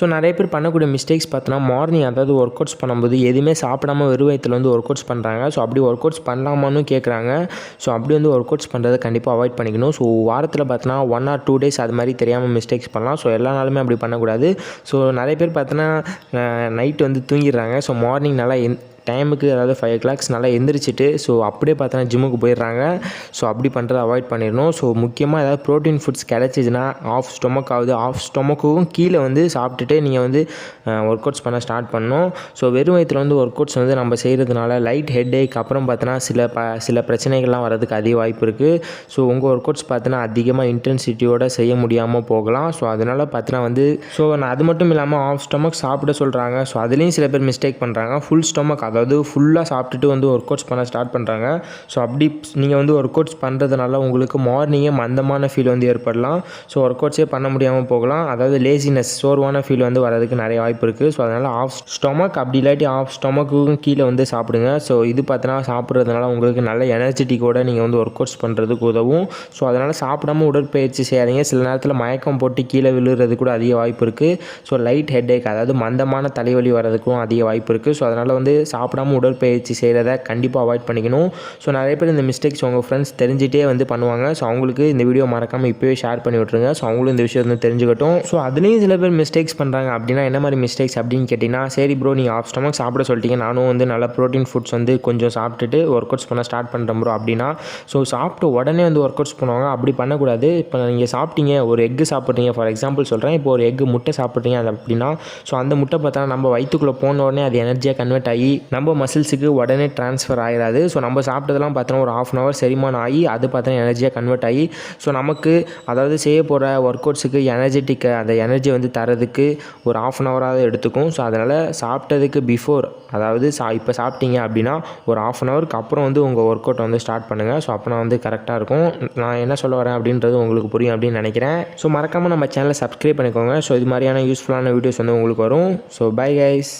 So நிறைய பேர் பண்ணக்கூடிய மிஸ்டேக்ஸ் பார்த்தோன்னா மார்னிங் அதாவது ஒர்க் அவுட்ஸ் பண்ணும்போது எதுவுமே சாப்பிடாம வெறும் வயித்துல வந்து ஒர்க் அவுட்ஸ் பண்ணுறாங்க ஸோ அப்படி ஒர்க் அவுட்ஸ் பண்ணலாமான்னு கேட்குறாங்க ஸோ அப்படி வந்து ஒர்க் அவுட்ஸ் பண்ணுறதை கண்டிப்பாக அவாய்ட் பண்ணிக்கணும். ஸோ வாரத்தில் பார்த்தோன்னா ஒன் ஆர் டூ டேஸ் அது மாதிரி தெரியாமல் மிஸ்டேக்ஸ் பண்ணலாம். ஸோ எல்லா நாளுமே அப்படி பண்ணக்கூடாது. ஸோ நிறைய பேர் பார்த்தோன்னா நைட்டு வந்து தூங்கிடுறாங்க. ஸோ மார்னிங் நல்லா எந் டைமுக்கு அதாவது ஃபைவ் ஓ கிளாக்ஸ் நல்லா எந்திரிச்சிட்டு ஸோ அப்படியே பார்த்தோன்னா ஜிம்முக்கு போயிடுறாங்க. ஸோ அப்படி பண்ணுறதை அவாய்ட் பண்ணிடணும். ஸோ முக்கியமாக ஏதாவது ப்ரோட்டீன் ஃபுட்ஸ் கிடச்சிதுன்னா ஆஃப் ஸ்டொமக் ஆகுது. ஆஃப் ஸ்டொமக்கும் கீழே வந்து சாப்பிட்டுட்டு நீங்கள் வந்து ஒர்க் அவுட்ஸ் பண்ண ஸ்டார்ட் பண்ணணும். ஸோ வெறும் வயிற்றில் வந்து ஒர்க் அவுட்ஸ் வந்து நம்ம செய்கிறதுனால லைட் ஹெட் ஏக் அப்புறம் பார்த்தோன்னா சில ப சில பிரச்சனைகள்லாம் வரதுக்கு அதிக வாய்ப்பு இருக்குது ஸோ உங்கள் ஒர்க் அவுட்ஸ் பார்த்தோன்னா அதிகமாக இன்டென்சிட்டியோடு செய்ய முடியாமல் போகலாம். ஸோ அதனால் பார்த்தோன்னா வந்து ஸோ நான் அது மட்டும் இல்லாமல் ஆஃப் ஸ்டொமக் சாப்பிட சொல்கிறாங்க ஸோ அதுலேயும் சில பேர் மிஸ்டேக் பண்ணுறாங்க ஃபுல் ஸ்டொமக் அதாவது ஃபுல்லாக சாப்பிட்டுட்டு வந்து ஒர்க் அவுட்ஸ் பண்ண ஸ்டார்ட் பண்ணுறாங்க ஸோ அப்படி நீங்கள் வந்து ஒர்க் அவுட்ஸ் பண்ணுறதுனால உங்களுக்கு மார்னிங்கே மந்தமான ஃபீல் வந்து ஏற்படலாம். ஸோ ஒர்க் அவுட்ஸே பண்ண முடியாமல் போகலாம். அதாவது லேசினஸ் சோர்வான ஃபீல் வந்து வரதுக்கு நிறைய வாய்ப்பு இருக்குது ஸோ அதனால் ஆஃப் ஸ்டொமக் அப்படி இல்லாட்டி ஆஃப் ஸ்டொமக்குக்கும் கீழே வந்து சாப்பிடுங்க. ஸோ இது பார்த்தோன்னா சாப்பிட்றதுனால உங்களுக்கு நல்ல எனர்ஜெட்டிக்கோட நீங்கள் வந்து ஒர்க் அவுட்ஸ் பண்ணுறதுக்கு உதவும். ஸோ அதனால் சாப்பிடாம உடற்பயிற்சி செய்யாதீங்க. சில நேரத்தில் மயக்கம் போட்டு கீழே விழுறது கூட அதிக வாய்ப்பு இருக்குது ஸோ லைட் ஹெட்டேக் அதாவது மந்தமான தலைவலி வரதுக்கும் அதிக வாய்ப்பு இருக்குது ஸோ அதனால் வந்து சாப்பிடாம உடற்பயிற்சி செய்கிறத கண்டிப்பாக அவாய்ட் பண்ணிக்கணும். ஸோ நிறைய பேர் இந்த மிஸ்டேக்ஸ் உங்கள் ஃப்ரெண்ட்ஸ் தெரிஞ்சிட்டே வந்து பண்ணுவாங்க. ஸோ அவங்களுக்கு இந்த வீடியோ மறக்காமல் இப்போவே ஷேர் பண்ணி விட்ருங்க ஸோ அவங்களும் இந்த விஷயம் வந்து தெரிஞ்சுக்கட்டும். ஸோ அதுலேயும் சில பேர் மிஸ்டேக்ஸ் பண்ணுறாங்க அப்படின்னா என்ன மாதிரி மிஸ்டேக்ஸ் அப்படின்னு கேட்டிங்கன்னா சரி ப்ரோ நீங்கள் ஆஃப் ஸ்டமக் சாப்பிட சொல்லிட்டீங்க. நானும் வந்து நல்லா ப்ரோட்டீன் ஃபுட்ஸ் வந்து கொஞ்சம் சாப்பிட்டுட்டு ஒர்க் அவுட்ஸ் பண்ண ஸ்டார்ட் பண்ணுறேன் ப்ரோ அப்படின்னா ஸோ சாப்பிட்டு உடனே வந்து ஒர்க் அவுட்ஸ் பண்ணுவாங்க. அப்படி பண்ணக்கூடாது. இப்போ நீங்கள் சாப்பிட்டீங்க ஒரு எக்கு சாப்பிட்றீங்க ஃபார் எக்ஸாம்பிள் சொல்கிறேன் இப்போ ஒரு எக்கு முட்டை சாப்பிட்றீங்க அது அப்படின்னா ஸோ அந்த முட்டை பார்த்தா நம்ம வயிற்றுக்குள்ளே போன உடனே அது எனர்ஜியாக கன்வெர்ட் ஆகி நம்ம மசில்ஸுக்கு உடனே ட்ரான்ஸ்ஃபர் ஆகிடாது ஸோ நம்ம சாப்பிட்டதெல்லாம் பார்த்தோன்னா ஒரு ஆஃப் அன் ஹவர் செரிமானம் ஆகி அது பார்த்தோன்னா எனர்ஜியாக கன்வெர்ட் ஆகி ஸோ நமக்கு அதாவது செய்ய போகிற ஒர்க் அவுட்ஸுக்கு எனர்ஜெட்டிக்கை அந்த எனர்ஜி வந்து தரதுக்கு ஒரு ஆஃப் அன் ஹவராக எடுத்துக்கும். ஸோ அதனால் சாப்பிட்டதுக்கு பிஃபோர் அதாவது சா இப்போ சாப்பிட்டீங்க அப்படின்னா ஒரு ஆஃப் அன் ஹவருக்கு அப்புறம் வந்து உங்கள் ஒர்க் அவுட் வந்து ஸ்டார்ட் பண்ணுங்கள் ஸோ அப்போ வந்து கரெக்டாக இருக்கும். நான் என்ன சொல்ல வரேன் அப்படின்றது உங்களுக்கு புரியும் அப்படின்னு நினைக்கிறேன். ஸோ மறக்காமல் நம்ம சேனலை சப்ஸ்கிரைப் பண்ணிக்கோங்க. ஸோ இது மாதிரியான யூஸ்ஃபுல்லான வீடியோஸ் வந்து உங்களுக்கு வரும். So bye guys